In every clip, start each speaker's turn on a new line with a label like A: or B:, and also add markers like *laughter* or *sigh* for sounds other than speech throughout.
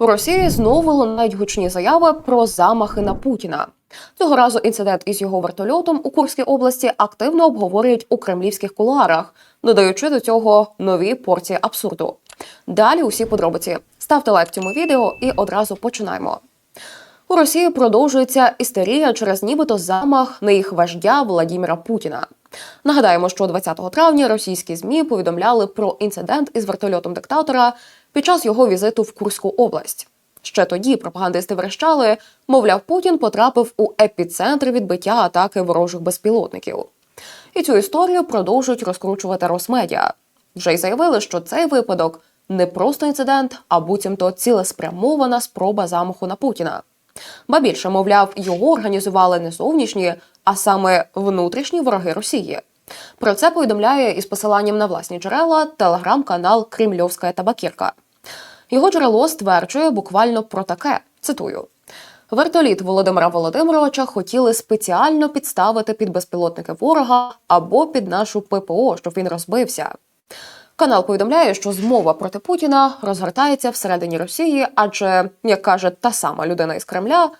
A: У Росії знову лунають гучні заяви про замахи на Путіна. Цього разу інцидент із його вертольотом у Курській області активно обговорюють у кремлівських кулуарах, додаючи до цього нові порції абсурду. Далі усі подробиці. Ставте лайк цьому відео і одразу починаємо. У Росії продовжується істерія через нібито замах на їх вождя Владіміра Путіна. Нагадаємо, що 20 травня російські змі повідомляли про інцидент із вертольотом диктатора під час його візиту в Курську область. Ще тоді пропагандисти верещали, мовляв, Путін потрапив у епіцентр відбиття атаки ворожих безпілотників. І цю історію продовжують розкручувати Росмедіа. Вже й заявили, що цей випадок не просто інцидент, а буцімто цілеспрямована спроба замаху на Путіна. Ба більше, мовляв, його організували не зовнішні, а саме внутрішні вороги Росії. Про це повідомляє із посиланням на власні джерела телеграм-канал Кремльовська табакірка. Його джерело стверджує буквально про таке: цитую. Вертоліт Володимира Володимировича хотіли спеціально підставити під безпілотники ворога або під нашу ППО, щоб він розбився. Канал повідомляє, що змова проти Путіна розгортається всередині Росії, адже, як каже та сама людина із Кремля,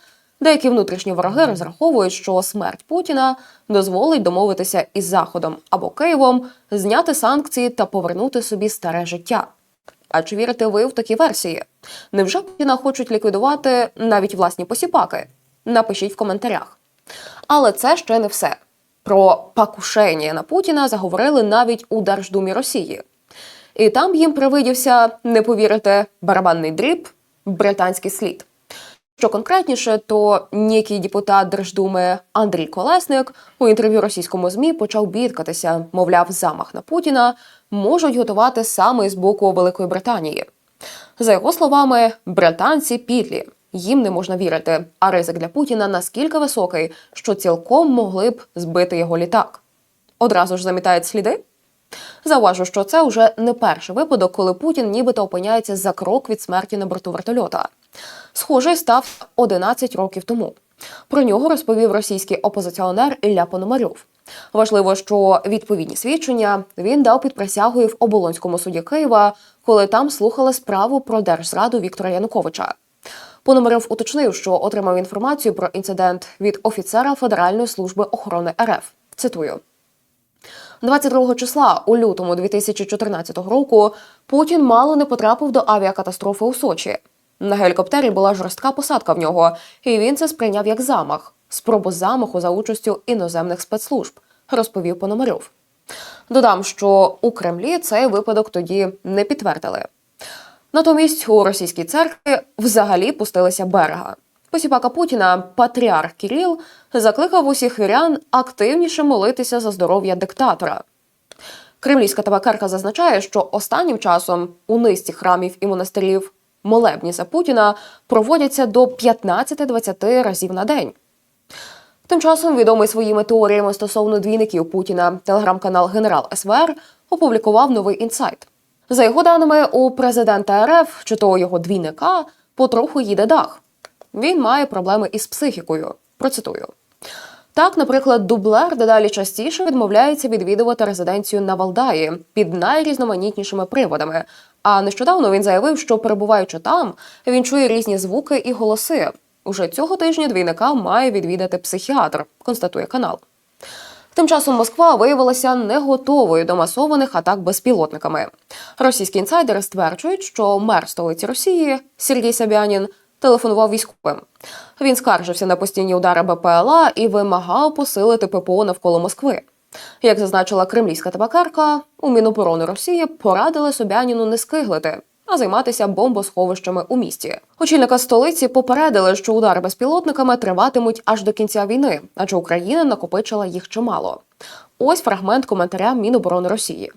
A: деякі внутрішні вороги розраховують, що смерть Путіна дозволить домовитися із Заходом або Києвом, зняти санкції та повернути собі старе життя. А чи вірите ви в такі версії? Невже Путіна хочуть ліквідувати навіть власні посіпаки? Напишіть в коментарях. Але це ще не все. Про покушення на Путіна заговорили навіть у Держдумі Росії. І там їм привидівся, не повірите, барабанний дріб, британський слід. Що конкретніше, то некий депутат Держдуми Андрій Колесник у інтерв'ю російському змі почав бідкатися, мовляв, замах на Путіна можуть готувати саме з боку Великої Британії. За його словами, британці підлі. Їм не можна вірити, а ризик для Путіна наскільки високий, що цілком могли б збити його літак. Одразу ж замітають сліди. Зауважу, що це вже не перший випадок, коли Путін нібито опиняється за крок від смерті на борту вертольота. Схожий став 11 років тому. Про нього розповів російський опозиціонер Ілля Пономарьов. Важливо, що відповідні свідчення він дав під присягою в оболонському суді Києва, коли там слухали справу про держзраду Віктора Януковича. Пономарьов уточнив, що отримав інформацію про інцидент від офіцера Федеральної служби охорони РФ. Цитую. 22 числа у лютому 2014 року Путін мало не потрапив до авіакатастрофи у Сочі. На гелікоптері була жорстка посадка в нього, і він це сприйняв як замах, спробу замаху за участю іноземних спецслужб, розповів Пономарьов. Додам, що у Кремлі цей випадок тоді не підтвердили. Натомість у російській церкві взагалі пустилися берега. Посіпака Путіна, патріарх Кіріл, закликав усіх вірян активніше молитися за здоров'я диктатора. Кремлівська табакерка зазначає, що останнім часом у низці храмів і монастирів молебні за Путіна проводяться до 15-20 разів на день. Тим часом відомий своїми теоріями стосовно двійників Путіна телеграм-канал Генерал СВР опублікував новий інсайт. За його даними, у президента РФ чи то його двійника потроху їде дах. Він має проблеми із психікою. Процитую. Так, наприклад, дублер дедалі частіше відмовляється відвідувати резиденцію на Валдаї під найрізноманітнішими приводами. А нещодавно він заявив, що перебуваючи там, він чує різні звуки і голоси. Уже цього тижня двійника має відвідати психіатр, констатує канал. Тим часом Москва виявилася не готовою до масованих атак безпілотниками. Російські інсайдери стверджують, що мер столиці Росії Сергій Собянін телефонував військовим. Він скаржився на постійні удари БПЛА і вимагав посилити ППО навколо Москви. Як зазначила кремлівська табакарка, у Міноборони Росії порадили Собяніну не скиглити, а займатися бомбосховищами у місті. Очільника столиці попередили, що удари безпілотниками триватимуть аж до кінця війни, адже Україна накопичила їх чимало. Ось фрагмент коментаря Міноборони Росії.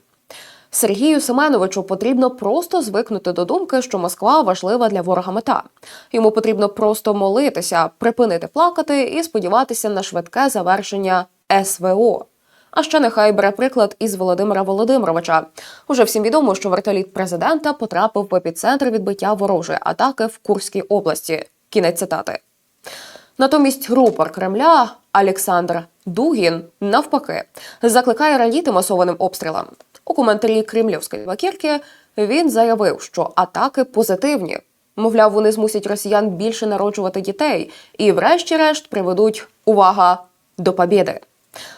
A: Сергію Семеновичу потрібно просто звикнути до думки, що Москва важлива для ворога мета. Йому потрібно просто молитися, припинити плакати і сподіватися на швидке завершення СВО. А ще нехай бере приклад із Володимира Володимировича. Уже всім відомо, що вертоліт президента потрапив в епіцентр відбиття ворожої атаки в Курській області. Кінець цитати. Натомість рупор Кремля Олександр Дугін навпаки закликає радіти масованим обстрілам. У коментарі кремлівської вакірки він заявив, що атаки позитивні. Мовляв, вони змусять росіян більше народжувати дітей і, врешті-решт, приведуть увага до побєди.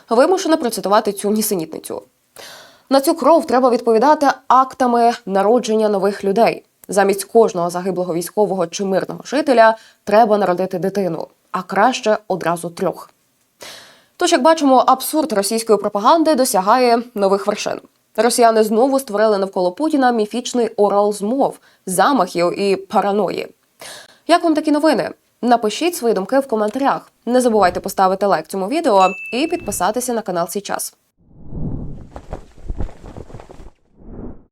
A: Вимушена процитувати цю нісенітницю. На цю кров треба відповідати актами народження нових людей. Замість кожного загиблого військового чи мирного жителя треба народити дитину, а краще одразу трьох. Тож, як бачимо, абсурд російської пропаганди досягає нових вершин. Росіяни знову створили навколо Путіна міфічний орал змов, замахів і параної. Як вам такі новини? Напишіть свої думки в коментарях. Не забувайте поставити лайк цьому відео і підписатися на канал Січас.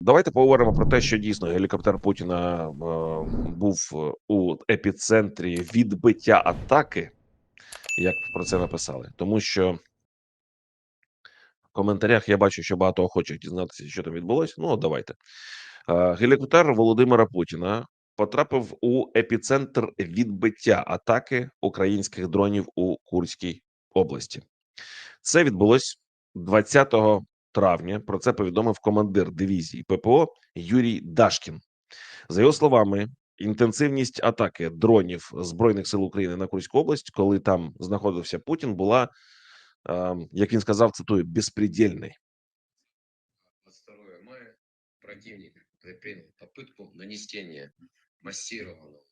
B: Давайте поговоримо про те, що дійсно гелікоптер Путіна е, був е, у епіцентрі відбиття атаки, як про це написали. Тому що коментарях я бачу, що багато охочих дізнатися, що там відбулося. Ну, давайте. Е, Гелікоптер Володимира Путіна потрапив у епіцентр відбиття атаки українських дронів у Курській області. Це відбулось 20 травня. Про це повідомив командир дивізії ППО Юрій Дашкін. За його словами, інтенсивність атаки дронів збройних сил України на Курську область, коли там знаходився Путін, була, як він сказав, цитую, безпредельною.
C: 22 мая противник предпринял попытку нанесения массированного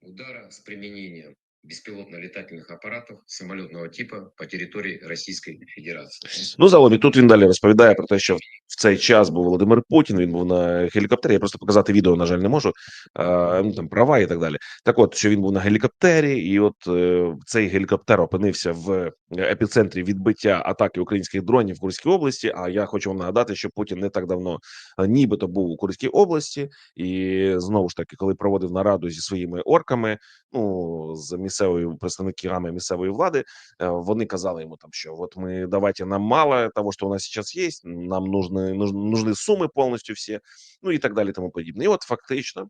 C: удара с применением беспилотно-летательных аппаратов самолетного типа по территории Российской Федерации.
B: Ну, загалом і тут він далі розповідає про те, що в цей час був Володимир Путін. Він був на гелікоптері. Я просто показати відео, на жаль, не можу. А, ну там права і так далі. Так, от що він був на гелікоптері, і от е, цей гелікоптер опинився в епіцентрі відбиття атаки українських дронів в Курській області. А я хочу вам нагадати, що Путін не так давно е, нібито був у Курській області, і знову ж таки, коли проводив нараду зі своїми орками, ну з місцевою представниками місцевої влади, э, вони казали йому там, що от ми давайте нам мало того, що у нас зараз є, нам нужны, нужны, нужны суми повністю всі, ну і так далі, тому подібне. І от фактично. е,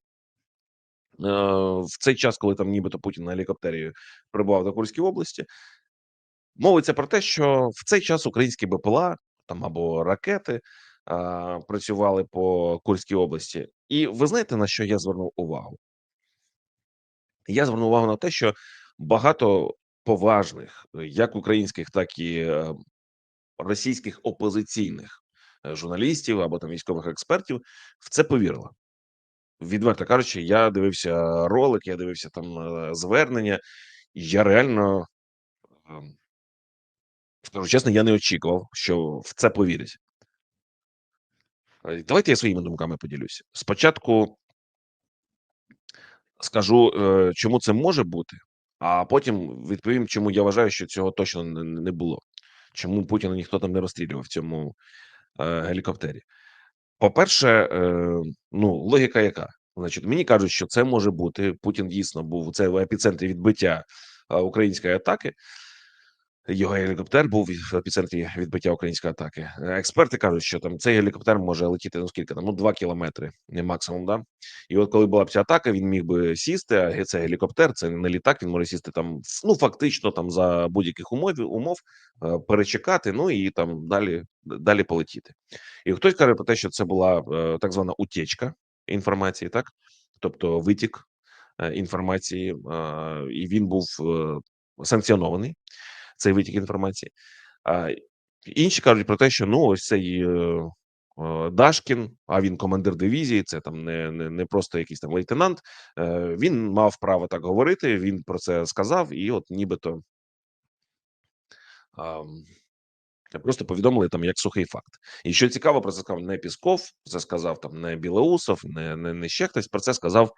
B: В цей час, коли там нібито Путін на гелікоптері прибував до Курської області, мовиться про те, що в цей час українські БПЛА там або ракети а, працювали по Курській області. І ви знаєте на що я звернув увагу? Я звернув увагу на те, що багато поважних, е, як українських, так і е, російських опозиційних е, журналістів або там військових експертів в це повірило. Відверто кажучи, я дивився ролик, я дивився там звернення, і я реально ем, скажу чесно, я не очікував, що в це повірять. Давайте я своїми думками поділюся. Спочатку скажу, е, чому це може бути, а потім відповім, чому я вважаю, що цього точно не, було. Чому Путіна ніхто там не розстрілював в цьому е, гелікоптері. По-перше, е, ну логіка яка? Значить, мені кажуть, що це може бути. Путін дійсно був це в епіцентрі відбиття української атаки. Його гелікоптер був в епіцентрі відбиття української атаки. Е, Експерти кажуть, що там цей гелікоптер може летіти ну скільки там, ну 2 кілометри не максимум. Да? І от коли була б ця атака, він міг би сісти. А це гелікоптер, це не літак. Він може сісти там, ну фактично, там за будь-яких умов умов е, перечекати. Ну і там далі далі полетіти. І хтось каже про те, що це була е, так звана утечка інформації, так тобто витік інформації, і він був санкціонований. Цей витік інформації. А інші кажуть про те, що ну ось цей е, е, Дашкін, а він командир дивізії, це там не, не, не просто якийсь там лейтенант. Е, він мав право так говорити. Він про це сказав, і от нібито. ам, Просто повідомили там як сухий факт. І що цікаво, про це сказав не Пісков, це сказав там не Білоусов, не, не, не ще хтось. Про це сказав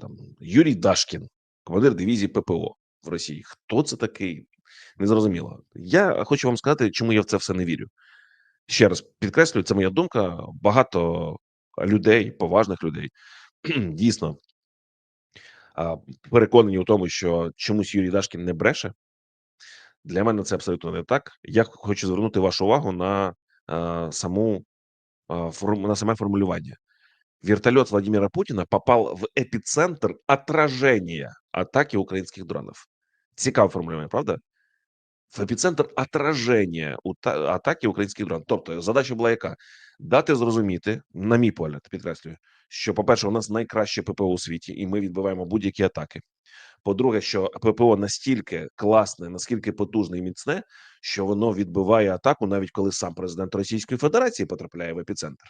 B: там Юрій Дашкін, командир дивізії ППО в Росії. Хто це такий? Незрозуміло. Я хочу вам сказати, чому я в це все не вірю. Ще раз підкреслюю, це моя думка. Багато людей, поважних людей, *clears throat* дійсно переконані у тому, що чомусь Юрій Дашкін не бреше. Для мене це абсолютно не так. Я хочу звернути вашу увагу на саму на саме формулювання. Вертолет Владимира Путина попал в епицентр отражения атаки украинских дронов. Цікаве формулювання, правда? В епіцентр отраження атаки українських дронів. Тобто задача була яка? Дати зрозуміти, на мій погляд, підкреслюю, що, по-перше, у нас найкраще ППО у світі, і ми відбиваємо будь-які атаки. По-друге, що ППО настільки класне, наскільки потужне і міцне, що воно відбиває атаку, навіть коли сам президент Російської Федерації потрапляє в епіцентр.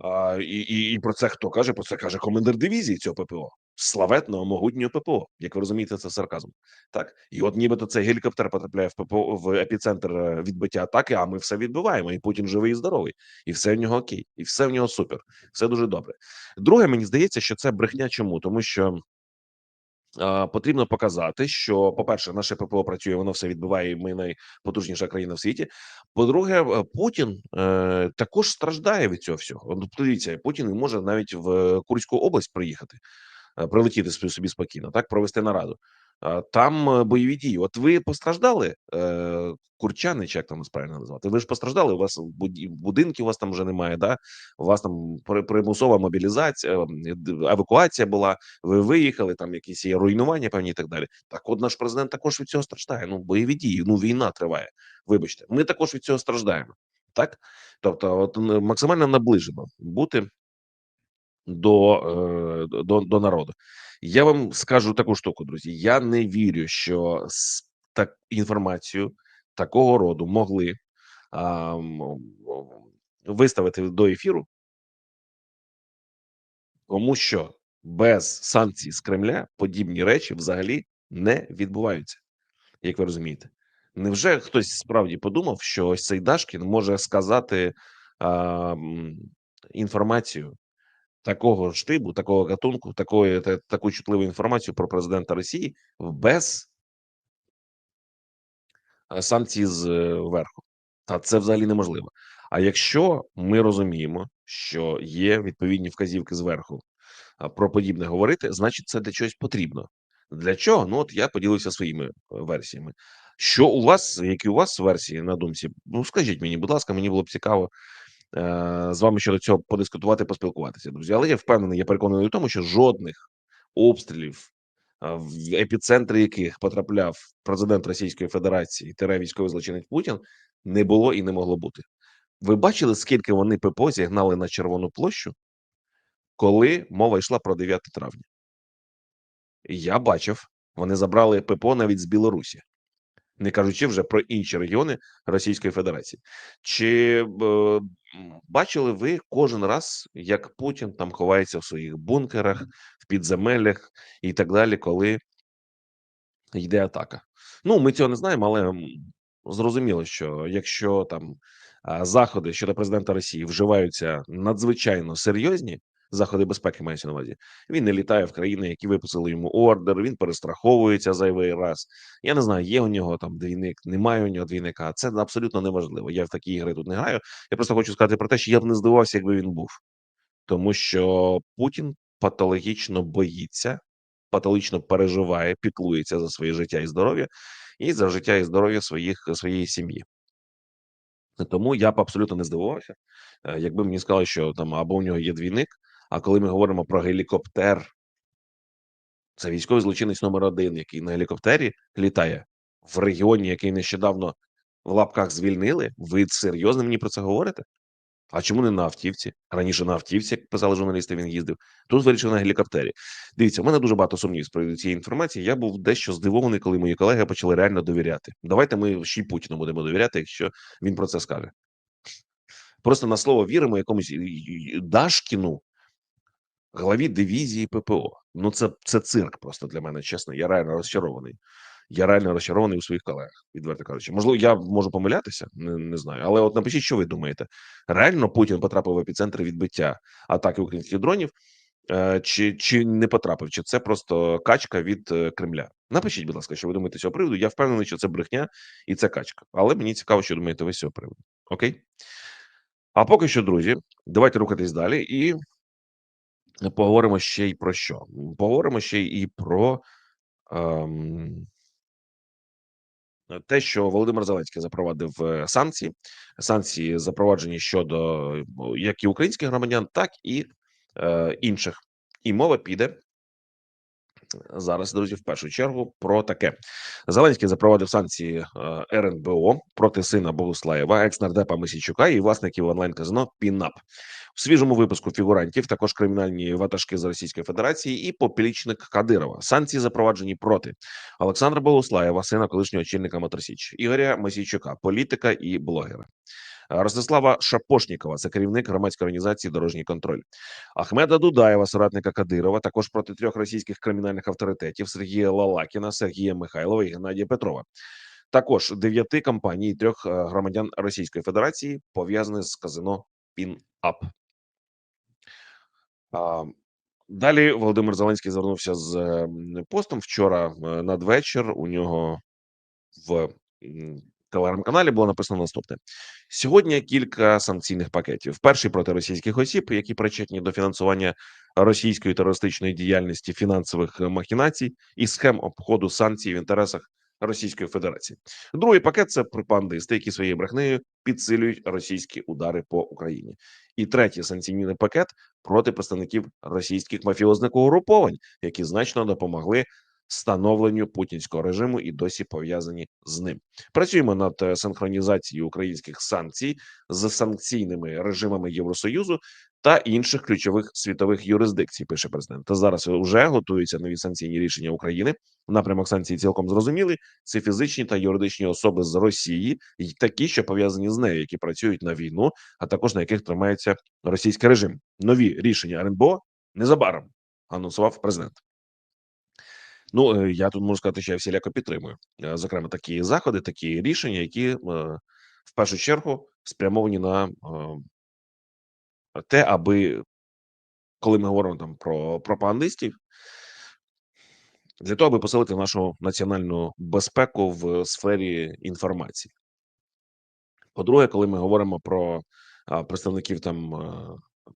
B: А, і, і, і про це хто каже? Про це каже командир дивізії цього ППО, славетного могутнього ППО. Як ви розумієте, це сарказм. Так, і от нібито цей гелікоптер потрапляє в ППО в епіцентр е, відбиття атаки. А ми все відбиваємо, і Путін живий і здоровий, і все в нього окей, і все в нього супер, все дуже добре. Друге, мені здається, що це брехня. Чому тому, що потрібно показати, що, по-перше, наше ППО працює, воно все відбиває. і Ми найпотужніша країна в світі. По-друге, е, Путін е, також страждає від цього всього. От Подивіться, Путін може навіть в Курську область приїхати, прилетіти собі спокійно, так провести нараду. Там е, бойові дії. От ви постраждали, е, курчани, чи як там правильно назвати? Ви ж постраждали. У вас будинки у вас там вже немає. Да, у вас там при- примусова мобілізація, ем, евакуація була ви виїхали, там якісь є руйнування певні і так далі. Так, от наш президент також від цього страждає. Ну, бойові дії, ну війна триває. Вибачте, ми також від цього страждаємо. Так, тобто, от максимально наближено бути до, е, до, до народу. Я вам скажу таку штуку, друзі. Я не вірю, що так інформацію такого роду могли а, виставити до ефіру тому що без санкцій з Кремля подібні речі взагалі не відбуваються, як ви розумієте. Невже хтось справді подумав, що ось цей Дашкін може сказати а, інформацію такого штибу, такого гатунку, такої та, таку чутливу інформацію про президента Росії без е, санкцій з е. Та це взагалі неможливо. А якщо ми розуміємо, що є відповідні вказівки зверху про подібне говорити, значить, це для чогось потрібно. Для чого? Ну, от я поділився своїми е, версіями. Що у вас, які у вас версії на думці? Ну, скажіть мені, будь ласка, мені було б цікаво з вами щодо цього подискутувати, поспілкуватися, друзі. Але я впевнений, я переконаний у тому, що жодних обстрілів, в епіцентрі яких потрапляв президент Російської Федерації, тере військовий злочинець Путін, не було і не могло бути. Ви бачили, скільки вони ППО зігнали на Червону площу, коли мова йшла про 9 травня? Я бачив, вони забрали ППО навіть з Білорусі, не кажучи вже про інші регіони Російської Федерації. Чи е, бачили ви кожен раз, як Путін там ховається в своїх бункерах, в підземеллях і так далі, коли йде атака? Ну, ми цього не знаємо, але зрозуміло, що якщо там заходи щодо президента Росії вживаються надзвичайно серйозні. Заходи безпеки мається на увазі. Він не літає в країни, які виписали йому ордер. Він перестраховується зайвий раз. Я не знаю, є у нього там двійник, немає у нього двійника. Це абсолютно неважливо. Я в такі ігри тут не граю. Я просто хочу сказати про те, що я б не здивувався, якби він був, тому що Путін патологічно боїться, патологічно переживає, піклується за своє життя і здоров'я, і за життя і здоров'я своїх своєї сім'ї. Тому я б абсолютно не здивувався, е, якби мені сказали, що там або у нього є двійник. А коли ми говоримо про гелікоптер, це військовий злочинець номер один, який на гелікоптері літає в регіоні, який нещодавно в лапках звільнили. Ви серйозно мені про це говорите? А чому не на автівці? Раніше на автівці, як писали журналісти, він їздив. Тут вирішив на гелікоптері. Дивіться, у мене дуже багато сумнівів з приводу цієї інформації. Я був дещо здивований, коли мої колеги почали реально довіряти. Давайте ми ще й Путіну будемо довіряти, якщо він про це скаже. Просто на слово віримо якомусь Дашкіну, главі дивізії ППО. Ну, це, це цирк просто для мене, чесно. Я реально розчарований. Я реально розчарований у своїх колегах, відверто кажучи. Можливо, я можу помилятися, не, не знаю. Але от напишіть, що ви думаєте. Реально Путін потрапив в епіцентр відбиття атаки українських дронів, е, чи, чи не потрапив? Чи це просто качка від е, Кремля? Напишіть, будь ласка, що ви думаєте з цього приводу. Я впевнений, що це брехня і це качка. Але мені цікаво, що думаєте ви з цього приводу. Окей? А поки що, друзі, давайте рухатись далі і поговоримо ще й про що? Поговоримо ще і про ем, те, що Володимир Зеленський запровадив е, санкції. Санкції запроваджені щодо е, як і українських громадян, так і е, інших. І мова піде зараз, друзі, в першу чергу про таке. Зеленський запровадив санкції е, РНБО проти сина Богуслаєва, екс-нардепа Мисійчука і власників онлайн-казино Пінап. В свіжому випуску фігурантів також кримінальні ватажки з Російської Федерації і поплічник Кадирова. Санкції запроваджені проти Олександра Богуслаєва, сина колишнього очільника Моторсіч, Ігоря Мосійчука, політика і блогера. Ростислава Шапошнікова, це керівник громадської організації Дорожній контроль. Ахмеда Дудаєва, соратника Кадирова, також проти трьох російських кримінальних авторитетів Сергія Лалакіна, Сергія Михайлова і Геннадія Петрова. Також дев'яти компаній трьох е, громадян Російської Федерації пов'язані з казино Пін-Ап. А, Далі Володимир Зеленський звернувся з постом вчора е, надвечір. У нього в телеграм-каналі було написано наступне: сьогодні кілька санкційних пакетів. Перший проти російських осіб, які причетні до фінансування російської терористичної діяльності, фінансових е, махінацій і схем обходу санкцій в інтересах Російської Федерації. Другий пакет це пропагандисти, які своєю брехнею підсилюють російські удари по Україні. І третій санкційний пакет проти представників російських мафіозних угруповань, які значно допомогли становленню путінського режиму і досі пов'язані з ним. Працюємо над е, синхронізацією українських санкцій з санкційними режимами Євросоюзу та інших ключових світових юрисдикцій. Пише президент. Та зараз вже готуються нові санкційні рішення України. Напрямок санкцій цілком зрозумілий. Це фізичні та юридичні особи з Росії, і такі, що пов'язані з нею, які працюють на війну, а також на яких тримається російський режим. Нові рішення РНБО незабаром анонсував президент. Ну е, я тут можу сказати, що я всіляко підтримую. Е, Зокрема, такі заходи, такі рішення, які е, в першу чергу спрямовані на те, аби коли ми говоримо там про пропагандистів, для того, аби посилити нашу національну безпеку в сфері інформації. По-друге, коли ми говоримо про представників там е,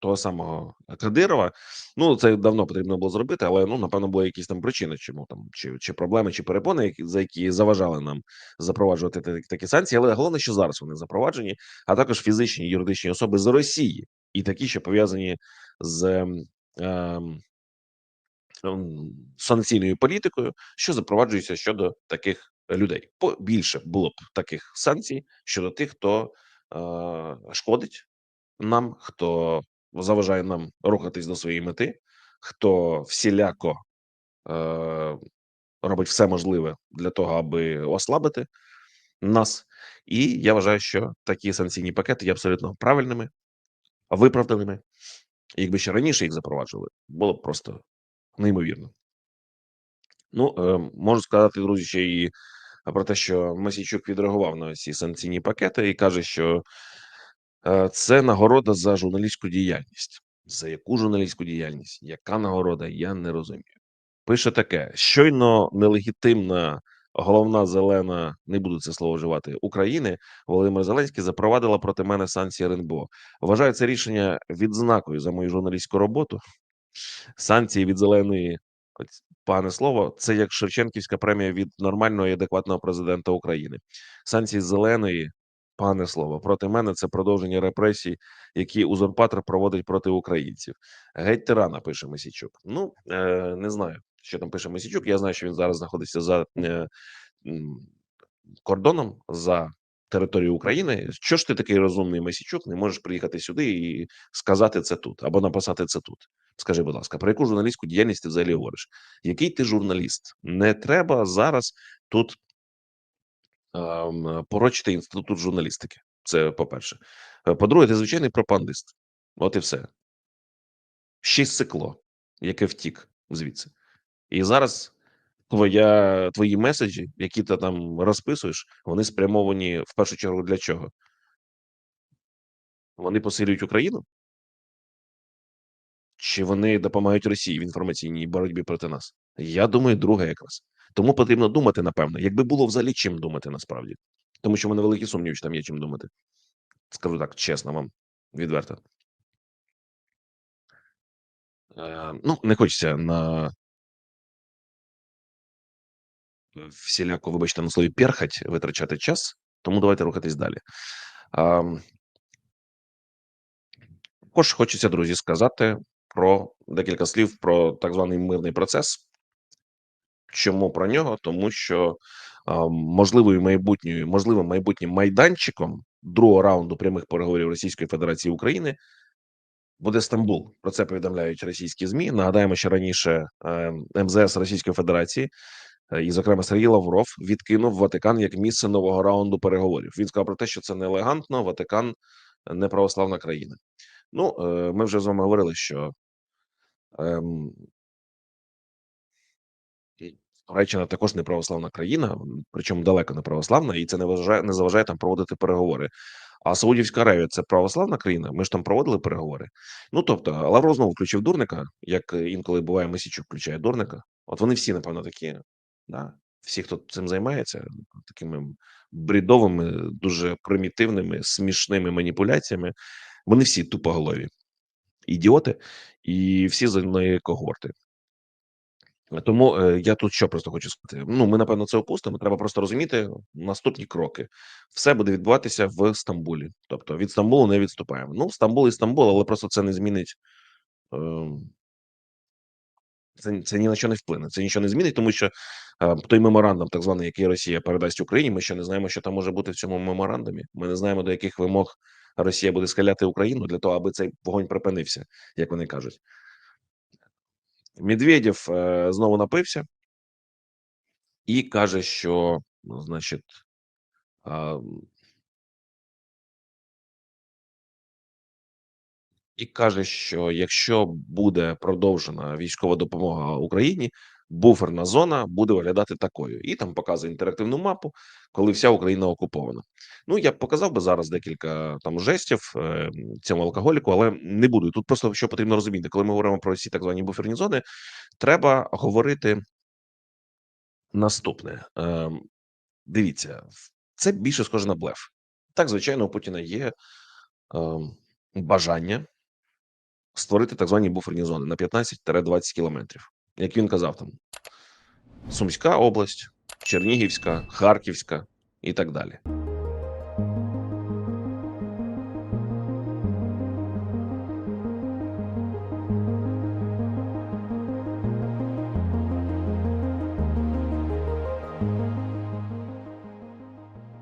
B: того самого Кадирова, ну це давно потрібно було зробити, але ну напевно були якісь там причини, чому там чи, чи проблеми, чи перепони, які за які заважали нам запроваджувати та- такі санкції. Але головне, що зараз вони запроваджені, а також фізичні і юридичні особи з Росії, і такі, що пов'язані з ем, санкційною політикою, що запроваджується щодо таких людей. Побільше було б таких санкцій щодо тих, хто е, шкодить нам, хто заважає нам рухатись до своєї мети, хто всіляко е, робить все можливе для того, аби ослабити нас. І я вважаю, що такі санкційні пакети є абсолютно правильними, виправданими. Якби ще раніше їх запроваджували, було б просто неймовірно. Ну, е, можу сказати, друзі, ще і про те, що Масійчук відреагував на ці санкційні пакети і каже, що е, це нагорода за журналістську діяльність. За яку журналістську діяльність? Яка нагорода? Я не розумію. Пише таке: щойно нелегітимна головна зелена, не буду це слово вживати, України Володимир Зеленський запровадила проти мене санкції РНБО. Вважаю це рішення відзнакою за мою журналістську роботу. Санкції від зеленої, пане слово, це як Шевченківська премія від нормального і адекватного президента України. Санкції зеленої, пане слово, проти мене це продовження репресій, які узурпатор проводить проти українців. Геть тирана, пише Месічук. Ну е, не знаю, що там пише Месічук. Я знаю, що він зараз знаходиться за е, кордоном за територією України. Що ж ти такий розумний Месічук? Не можеш приїхати сюди і сказати це тут або написати це тут. Скажи, будь ласка, про яку журналістську діяльність ти взагалі говориш? Який ти журналіст? Не треба зараз тут ем, порочити інститут журналістики. Це по-перше. Е, По-друге, ти звичайний пропагандист. От і все. Ще й сикло, яке втік звідси. І зараз твоя, твої меседжі, які ти там розписуєш, вони спрямовані в першу чергу для чого? Вони посилюють Україну? Чи вони допомагають Росії в інформаційній боротьбі проти нас? Я думаю, друге якраз. Тому потрібно думати, напевно, якби було взагалі чим думати насправді. Тому що в мене великі сумніви, що там є чим думати. Скажу так, чесно вам, відверто. Е, ну, не хочеться на всіляко, вибачте, на слові перхать витрачати час, тому давайте рухатись далі. Також хочеться, друзі, сказати про декілька слів про так званий мирний процес. Чому про нього? Тому що можливою майбутньою, можливим майбутнім майданчиком другого раунду прямих переговорів Російської Федерації України буде Стамбул. Про це повідомляють російські змі. Нагадаємо, що раніше е, МЗС Російської Федерації і, зокрема, Сергій Лавров відкинув Ватикан як місце нового раунду переговорів. Він сказав про те, що це неелегантно. Ватикан не православна країна. Ну, е, ми вже з вами говорили, що ем, Туреччина також не православна країна, причому далеко не православна, і це не вважає, не заважає там проводити переговори. А Саудівська Аравія це православна країна. Ми ж там проводили переговори. Ну тобто, Лавров знову включив дурника, як е, інколи буває, Месічук включає дурника. От вони всі, напевно, такі, да, всі, хто цим займається, такими брідовими, дуже примітивними, смішними маніпуляціями, вони всі тупоголові ідіоти, і всі з одної когорти. Тому е, я тут що просто хочу сказати. Ну, ми напевно це опустимо. Треба просто розуміти наступні кроки. Все буде відбуватися в Стамбулі. Тобто від Стамбулу не відступаємо. Ну, Стамбул і Стамбул, але просто це не змінить. Е, це, це ні на що не вплине. Це нічого не змінить, тому що е, той меморандум, так званий, який Росія передасть Україні, ми ще не знаємо, що там може бути в цьому меморандумі. Ми не знаємо, до яких вимог Росія буде схиляти Україну для того, аби цей вогонь припинився, як вони кажуть. Медведєв е, знову напився і каже, що, ну, значить, а, і каже, що якщо буде продовжена військова допомога Україні, буферна зона буде виглядати такою. І там показує інтерактивну мапу, коли вся Україна окупована. Ну я б показав би зараз декілька там жестів е, цьому алкоголіку, але не буду. Тут просто що потрібно розуміти, коли ми говоримо про ці так звані буферні зони, треба говорити наступне. Ем, дивіться, це більше схоже на блеф. Так, звичайно, у Путіна є ем, бажання створити так звані буферні зони на 15-20 кілометрів. Як він казав, там Сумська область, Чернігівська, Харківська і так далі.